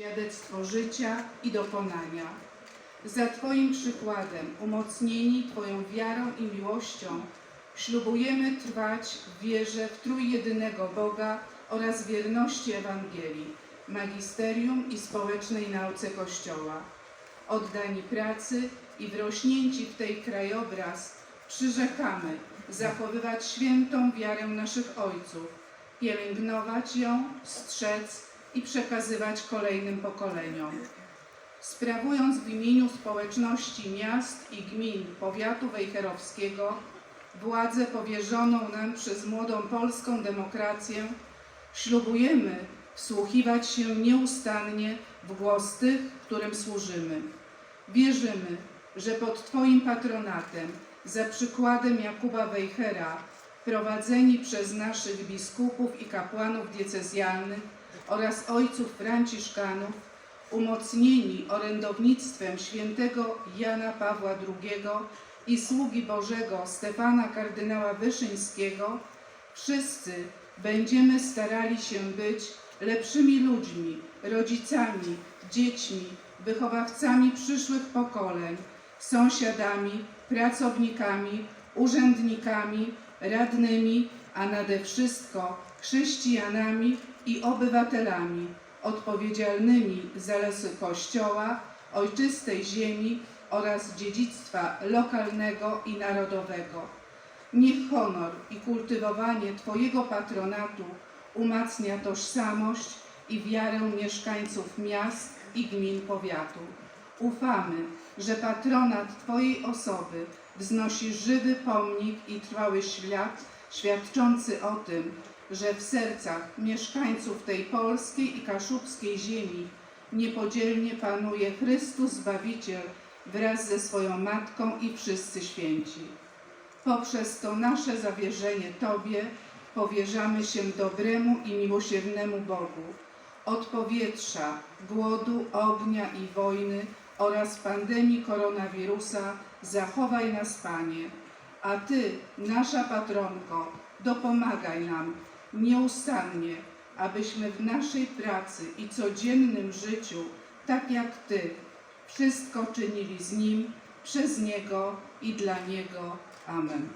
świadectwo życia i dokonania. Za Twoim przykładem, umocnieni Twoją wiarą i miłością, ślubujemy trwać w wierze w trójjedynego Boga oraz wierności Ewangelii, magisterium i społecznej nauce Kościoła. Oddani pracy i wrośnięci w tej krajobraz, przyrzekamy zachowywać świętą wiarę naszych ojców, pielęgnować ją, strzec i przekazywać kolejnym pokoleniom. Sprawując w imieniu społeczności miast i gmin powiatu wejherowskiego władzę powierzoną nam przez młodą polską demokrację, ślubujemy wsłuchiwać się nieustannie w głos tych, którym służymy. Wierzymy, że pod Twoim patronatem, za przykładem Jakuba Wejhera, prowadzeni przez naszych biskupów i kapłanów diecezjalnych oraz ojców franciszkanów, umocnieni orędownictwem świętego Jana Pawła II i sługi Bożego Stefana kardynała Wyszyńskiego, wszyscy będziemy starali się być lepszymi ludźmi, rodzicami, dziećmi, wychowawcami przyszłych pokoleń, sąsiadami, pracownikami, urzędnikami, radnymi, a nade wszystko chrześcijanami i obywatelami odpowiedzialnymi za losy Kościoła, ojczystej ziemi oraz dziedzictwa lokalnego i narodowego. Niech honor i kultywowanie Twojego patronatu umacnia tożsamość i wiarę mieszkańców miast i gmin powiatu. Ufamy, że patronat Twojej osoby wznosi żywy pomnik i trwały ślad świadczący o tym, że w sercach mieszkańców tej polskiej i kaszubskiej ziemi niepodzielnie panuje Chrystus Zbawiciel wraz ze swoją Matką i wszyscy święci. Poprzez to nasze zawierzenie Tobie powierzamy się dobremu i miłosiernemu Bogu. Od powietrza, głodu, ognia i wojny oraz pandemii koronawirusa zachowaj nas, Panie. A Ty, nasza patronko, dopomagaj nam nieustannie, abyśmy w naszej pracy i codziennym życiu, tak jak Ty, wszystko czynili z Nim, przez Niego i dla Niego. Amen.